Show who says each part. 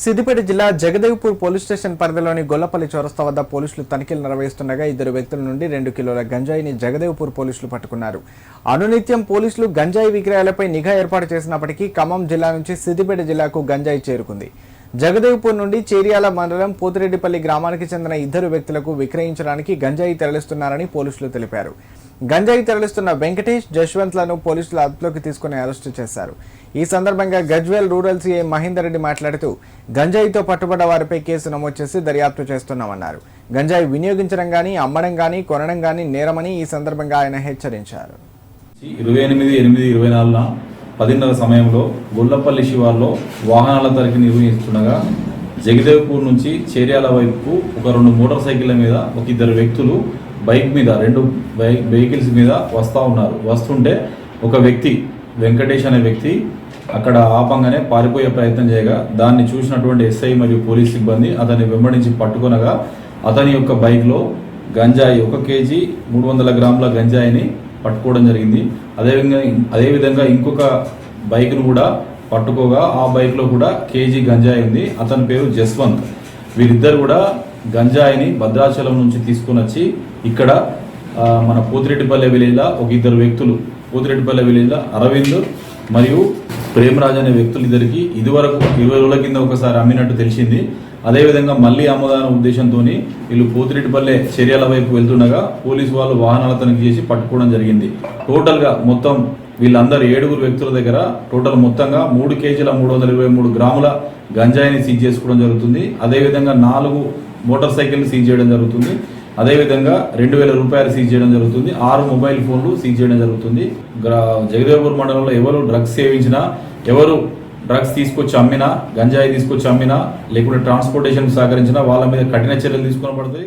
Speaker 1: సిద్దిపేట జిల్లా Jagdevpur police station పరిధిలోని గొల్లపల్లి చౌరస్తా వద్ద పోలీసులు తనిఖీలు నిర్వహిస్తుండగా ఇద్దరు వ్యక్తుల నుండి రెండు కిలోల గంజాయిని జగదేవ్పూర్ పోలీసులు పట్టుకున్నారు. అనునిత్యం పోలీసులు గంజాయి విక్రయాలపై నిఘా ఏర్పాటు చేసినప్పటికీ ఖమ్మం జిల్లా నుంచి సిద్దిపేట జిల్లాకు గంజాయి చేరుకుంది. జగదేవ్పూర్ నుండి చేరియాల మండలం పోతిరెడ్డిపల్లి గ్రామానికి చెందిన ఇద్దరు వ్యక్తులకు విక్రయించడానికి గంజాయి తరలిస్తున్నారని పోలీసులు తెలిపారు. గంజాయి తరలిస్తున్న వెంకటేష్ జశ్వంత్లను పోలీసులు అదుపులోకి తీసుకుని అరెస్టు చేశారు. ఈ సందర్భంగా గజ్వేల్ రూరల్ సీఐ మహేందర్ రెడ్డి మాట్లాడుతూ గంజాయితో పట్టుబడ్డ వారిపై కేసు నమోదు చేసి దర్యాప్తు చేస్తున్నామన్నారు. గంజాయి వినియోగించడం గానీ అమ్మడం గానీ కొనడం గానీ నేరమని ఈ సందర్భంగా ఆయన హెచ్చరించారు.
Speaker 2: ఇరవై ఎనిమిది ఎనిమిది ఇరవై నాలుగున పదిన్నర సమయంలో గొల్లపల్లి శివార్లో వాహనాల తరగతి నిర్వహిస్తుండగా జగదేవ్పూర్ నుంచి చేర్యాల వైపుకు ఒక రెండు మోటార్ సైకిళ్ళ మీద ఒక ఇద్దరు వ్యక్తులు బైక్ మీద రెండు బైక్ వెహికల్స్ మీద వస్తూ ఉన్నారు. వస్తుంటే ఒక వ్యక్తి వెంకటేష్ అనే వ్యక్తి అక్కడ ఆపంగానే పారిపోయే ప్రయత్నం చేయగా దాన్ని చూసినటువంటి ఎస్ఐ మరియు పోలీస్ సిబ్బంది అతన్ని వెంబడించి పట్టుకొనగా అతని యొక్క బైక్లో గంజాయి ఒక కేజీ మూడు వందల గ్రాముల గంజాయిని పట్టుకోవడం జరిగింది. అదేవిధంగా అదేవిధంగా ఇంకొక బైక్ను కూడా పట్టుకోగా ఆ బైక్లో కూడా కేజీ గంజాయి ఉంది. అతని పేరు జస్వంత్. వీరిద్దరు కూడా గంజాయిని భద్రాచలం నుంచి తీసుకుని వచ్చి ఇక్కడ మన పోతిరెడ్డిపల్లె విలేజ్లో ఒక ఇద్దరు వ్యక్తులు పోతిరెడ్డిపల్లె విలేజ్లో అరవింద్ మరియు ప్రేమరాజ్ అనే వ్యక్తులు ఇద్దరికి ఇదివరకు ఇరవై రోజుల కింద ఒకసారి అమ్మినట్టు తెలిసింది. అదేవిధంగా మళ్ళీ అమ్మదాన ఉద్దేశంతో వీళ్ళు పోతిరెడ్డిపల్లె చర్యల వైపు వెళ్తుండగా పోలీసు వాళ్ళు వాహనాల తనిఖీ చేసి పట్టుకోవడం జరిగింది. టోటల్గా మొత్తం వీళ్ళందరూ ఏడుగురు వ్యక్తుల దగ్గర టోటల్ మొత్తంగా మూడు కేజీల మూడు వందల ఇరవై మూడు గ్రాముల గంజాయిని సీజ్ చేసుకోవడం జరుగుతుంది. అదేవిధంగా నాలుగు మోటార్ సైకిల్ సీజ్ చేయడం జరుగుతుంది. అదేవిధంగా రెండు వేల రూపాయలు సీజ్ చేయడం జరుగుతుంది. ఆరు మొబైల్ ఫోన్లు సీజ్ చేయడం జరుగుతుంది. జగదేవపూర్ మండలంలో ఎవరు డ్రగ్స్ సేవించినా ఎవరు డ్రగ్స్ తీసుకొచ్చి అమ్మినా గంజాయి తీసుకొచ్చి అమ్మినా లేకుంటే ట్రాన్స్పోర్టేషన్ సహకరించినా వాళ్ళ మీద కఠిన చర్యలు తీసుకొని పడుతుంది